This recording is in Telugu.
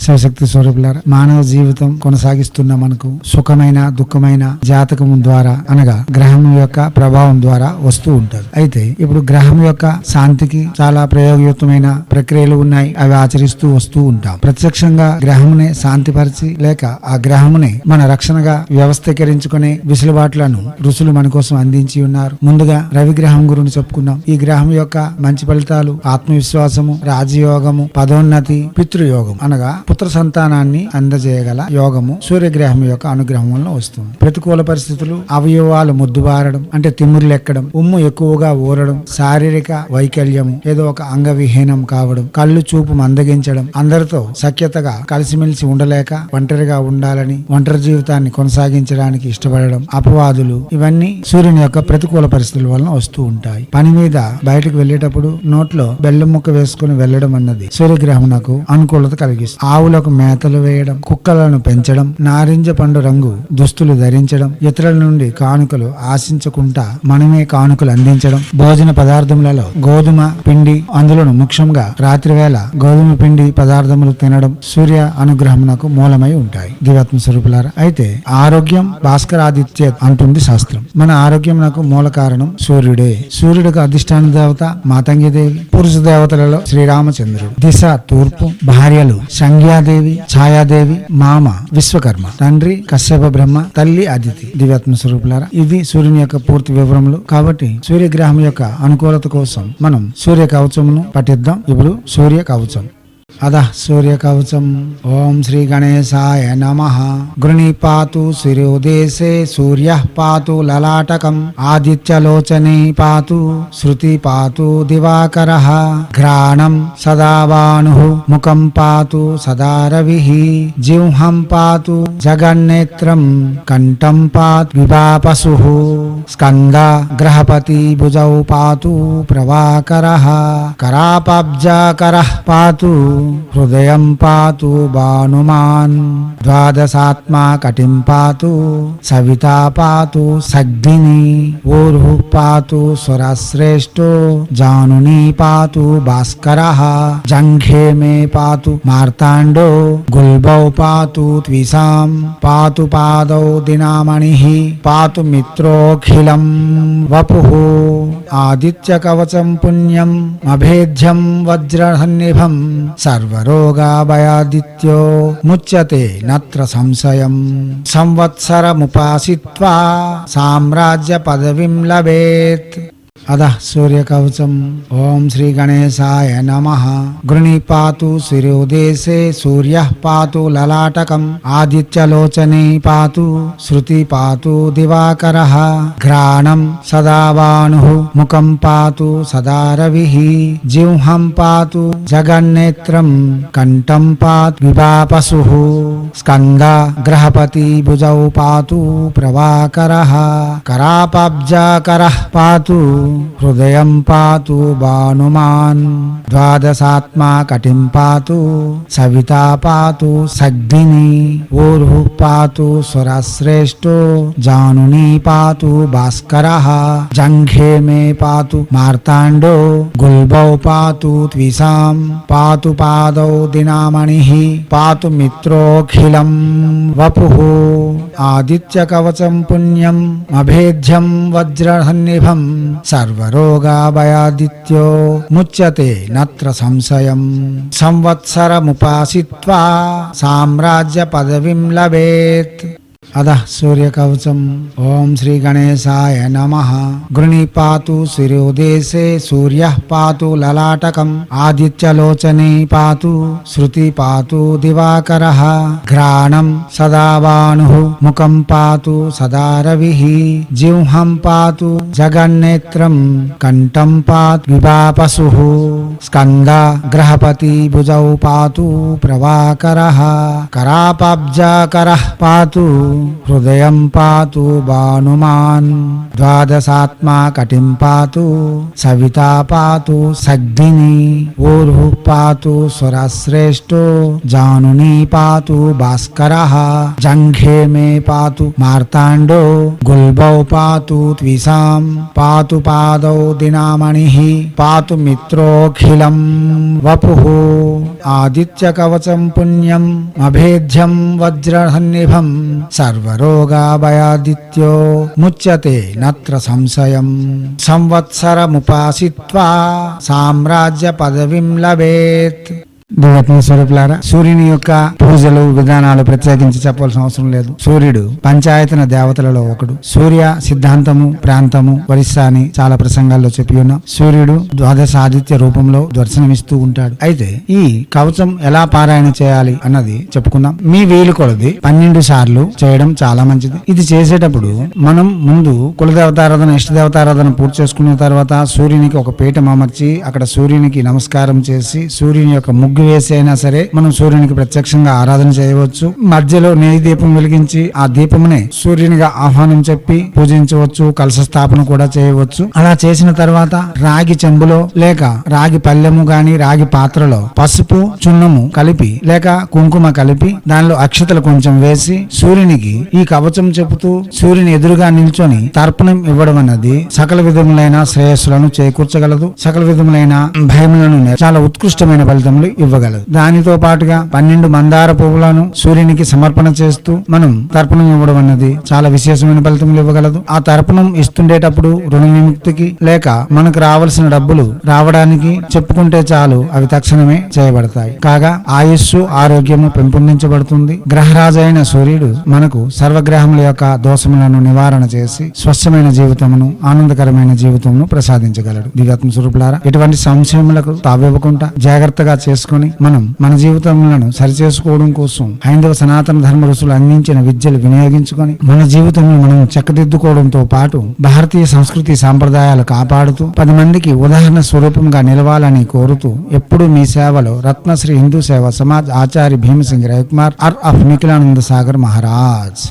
శివశక్తి స్వరూపులారా మానవ జీవితం కొనసాగిస్తున్న మనకు సుఖమైన దుఃఖమైన జాతకం ద్వారా అనగా గ్రహం యొక్క ప్రభావం ద్వారా వస్తూ ఉంటారు అయితే ఇప్పుడు గ్రహం యొక్క శాంతికి చాలా ప్రయోగయుక్తమైన ప్రక్రియలు ఉన్నాయి. అవి ఆచరిస్తూ వస్తూ ఉంటాం. ప్రత్యక్షంగా గ్రహమునే శాంతిపరిచి లేక ఆ గ్రహమునే మన రక్షణగా వ్యవస్థీకరించుకునే విసులుబాట్లను ఋషులు మన కోసం అందించి ఉన్నారు. ముందుగా రవి గ్రహం గురించి చెప్పుకున్నాం ఈ గ్రహం యొక్క మంచి ఫలితాలు ఆత్మవిశ్వాసము రాజయోగము పదోన్నతి పితృయోగం అనగా పుత్ర సంతానాన్ని అందజేయగల యోగము సూర్యగ్రహం యొక్క అనుగ్రహం వలన వస్తుంది. ప్రతికూల పరిస్థితులు అవయవాలు ముద్దుబారడం అంటే తిమ్మురులెక్కడం ఉమ్ము ఎక్కువగా ఊరడం శారీరక వైకల్యము ఏదో ఒక అంగవిహీనం కావడం కళ్ళు చూపు మందగించడం అందరితో సఖ్యతగా కలిసిమెలిసి ఉండలేక ఒంటరిగా ఉండాలని ఒంటరి జీవితాన్ని కొనసాగించడానికి ఇష్టపడడం అపవాదులు ఇవన్నీ సూర్యుని యొక్క ప్రతికూల పరిస్థితుల వలన వస్తూ ఉంటాయి. పని మీద బయటకు వెళ్ళేటప్పుడు నోట్లో బెల్లం ముక్క వేసుకుని వెళ్ళడం అన్నది సూర్యగ్రహమునకు అనుకూలత కలిగిస్తుంది. ఆవులకు మేతలు వేయడం కుక్కలను పెంచడం నారింజ పండు రంగు దుస్తులు ధరించడం ఇతరుల నుండి కానుకలు ఆశించకుండా మనమే కానుకలు అందించడం భోజన పదార్థములలో గోధుమ పిండి అందులోను ముఖ్యంగా రాత్రివేళ గోధుమ పిండి పదార్థములు తినడం సూర్య అనుగ్రహమునకు మూలమై ఉంటాయి. దివాత్మ స్వరూపులారా అయితే ఆరోగ్యం భాస్కరాదిత్య అంటుంది శాస్త్రం. మన ఆరోగ్యమునకు మూల కారణం సూర్యుడే. సూర్యుడికి అధిష్టాన దేవత మాతంగిదేవి పురుష దేవతలలో శ్రీరామచంద్రుడు. దిశ తూర్పు భార్యలు సంధ్యాదేవి ఛాయాదేవి మామ విశ్వకర్మ తండ్రి కశ్యప బ్రహ్మ తల్లి అదితి దివ్యాత్మ స్వరూపులారా. ఇది సూర్యుని యొక్క పూర్తి వివరములు. కాబట్టి సూర్యగ్రహం యొక్క అనుకూలత కోసం మనం సూర్య కవచమును పఠిద్దాం. ఇప్పుడు సూర్య కవచం. అధ సూర్య కవచం ఓం శ్రీ గణేశాయ నమ. గృణి పాతు శిరోదేశే సూర్య పాతు లలాటకం. ఆదిత్యలోచనే పాతు శృతి పాతు దివాకర. ఘ్రాణం సదా భాను ముఖం పాతు సదా రవి జింహం పాతు జగన్నేత్రం. కంఠం పాతు విపాపసు స్కంద గ్రహపతి భుజౌ పాతు ప్రవాకర కరాపబ్జాకర పాతు हृदयं पातु भानुमान् द्वादशात्मा कटिं पातु, सविता पातु सग्दिनी ऊर्हुः पातु, सुरश्रेष्ठो, जानुनी पातु, भास्करः, जङ्घे मे पातु, मार्ताण्डो, गुल्बौ पातु पाद पातु, पादौ दिनामणिः वपु मित्रोऽखिलं वपुः पुण्यम पुण्यम् अभेद्यं वज्रहन्निभम् సర్వరోగాభయాదిత్యో ముచ్యతే నత్ర సంశయం సంవత్సరముపాసిత్వా సామ్రాజ్య పదవిం లభేత్ అధ సూర్యకవచం. ఓం శ్రీ గణేశాయ నమ. గృణి పాతు శిరోదేశే సూర్య పాతు లలాటకం. ఆదిత్యలోచనే పాతు శృతి పాతు దివాకర. ఘ్రాణం సదా భాను ముఖం పాతు సదా రవి జింహం పాతు జగన్నేత్రం. కంఠం పాత్ విపాపసు స్కంద గ్రహపతి భుజౌ పాతు ప్రవాకర కరాపబ్జాకర పాతు हृदयं पातु भानुमान्, द्वादशात्मा कटिं पातु, सविता पातु सग्दिनी ऊर्भुः पातु स्वरश्रेष्ठो जानुनी पातु, भास्करः, जङ्घे मे पातु, मार्ताण्डो, गुल्बौ पातु, त्विषां पातु, पादौ दिनामणिः, पातु मित्रोऽखिलं वपुः पुण्यम पुण्यम् अभेद्यं वज्रसन्निभम् సర్వరోగాభయాదిత్యో ముచ్యతే నత్ర సంశయం సంవత్సరముపాసిత్వా సామ్రాజ్య పదవిం లభేత్ అధ సూర్యకవచం. ఓం శ్రీ గణేశాయ నమ. గృణి పాతు శిరోదేశే సూర్య పాతు లలాటకం. ఆదిత్యలోచనే పాతు శృతి పాతు దివాకర. ఘ్రాణం సదా భాను ముఖం పాతు సదా రవి. జింహం పాతు జగన్నేత్రం. కంఠం పాతు విపాపసు స్కంద గ్రహపతి భుజౌ పాతు ప్రవాకర కరాపబ్జాకర పాతు हृदय पात भानुमान् द्वादशात्मा कटिं पातु, सविता पातु सग्दिनी ऊर्भु पातु, स्वरश्रेष्ठो, जानुनी पातु, भास्कर जंघे मे पातु, मार्ताण्डो, गुल्बौ पातु द्विषां पातु, पादौ दिनामणिः पातु मित्रोऽखिलम् वपुः, आदित्यकवचं पुण्यम अभेद्यम वज्रसन्निभम् स సర్వరోగాభయాదిత్యో ముచ్యతే నత్ర సంశయం సంవత్సరముపాసిత్వా సామ్రాజ్య పదవిం లభేత్ స్వరూపులారా సూర్యుని యొక్క పూజలు విధానాలు ప్రత్యేకించి చెప్పాల్సిన అవసరం లేదు. సూర్యుడు పంచాయతన దేవతలలో ఒకడు. సూర్య సిద్ధాంతము ప్రాంతము ఒరిస్సా అని చాలా ప్రసంగాల్లో చెప్పి ఉన్నాం. సూర్యుడు ద్వాదశ ఆదిత్య రూపంలో దర్శనమిస్తూ ఉంటాడు. అయితే ఈ కవచం ఎలా పారాయణ చేయాలి అన్నది చెప్పుకుందాం మీ వీలు కొలది పన్నెండు సార్లు చేయడం చాలా మంచిది. ఇది చేసేటప్పుడు మనం ముందు కులదేవతారాధన ఇష్టదేవతారాధన పూర్తి చేసుకున్న తర్వాత సూర్యునికి ఒక పీఠం అమర్చి అక్కడ సూర్యునికి నమస్కారం చేసి సూర్యుని యొక్క ముగ్గు వేసి అయినా సరే మనం సూర్యునికి ప్రత్యక్షంగా ఆరాధన చేయవచ్చు. మధ్యలో నెయ్యి దీపం వెలిగించి ఆ దీపమునే సూర్యునిగా ఆహ్వానం చెప్పి పూజించవచ్చు కలశ స్థాపన కూడా చేయవచ్చు. అలా చేసిన తర్వాత రాగి చెంబులో లేక రాగి పల్లెము గాని రాగి పాత్రలో పసుపు చున్నము కలిపి లేక కుంకుమ కలిపి దానిలో అక్షతలు కొంచెం వేసి సూర్యునికి ఈ కవచం చెబుతూ సూర్యుని ఎదురుగా నిల్చొని తర్పణం ఇవ్వడం అన్నది సకల విధములైన శ్రేయస్సులను చేకూర్చగలదు. సకల విధములైన భయములను చాలా ఉత్కృష్టమైన ఫలితములు ఇవ్వగలదు. దానితో పాటుగా పన్నెండు మందార పువ్వులను సూర్యునికి సమర్పణ చేస్తూ మనం తర్పణం ఇవ్వడం అన్నది చాలా విశేషమైన ఫలితములు ఇవ్వగలదు. ఆ తర్పణం ఇస్తుండేటప్పుడు రుణ విముక్తికి లేక మనకు రావాల్సిన డబ్బులు రావడానికి చెప్పుకుంటే చాలు అవి తక్షణమే చేయబడతాయి. కాగా ఆయుస్సు ఆరోగ్యము పెంపొందించబడుతుంది. గ్రహరాజు అయిన సూర్యుడు మనకు సర్వగ్రహముల యొక్క దోషములను నివారణ చేసి స్వచ్ఛమైన జీవితమును ఆనందకరమైన జీవితమును ప్రసాదించగలడు. దివ్యాత్మ స్వరూపులారా ఇటువంటి సంశయములకు తావివ్వకుండా జాగ్రత్తగా చేసుకొని మనం మన జీవితములను సరిచేసుకోవడం కోసం హైందవ సనాతన ధర్మ ఋషులు అందించిన విద్యలు వినియోగించుకొని మన జీవితంలో మనం చక్కదిద్దుకోవడంతో పాటు భారతీయ సంస్కృతి సాంప్రదాయాలు కాపాడుతూ పది మందికి ఉదాహరణ స్వరూపంగా నిలవాలని కోరుతూ ఎప్పుడు మీ సేవలో రత్నశ్రీ హిందూ సేవ సమాజ్ ఆచార్య భీమసింగ్ రవికుమార్ అర్ ఆఫ్ నిఖిలానంద సాగర్ మహారాజ్.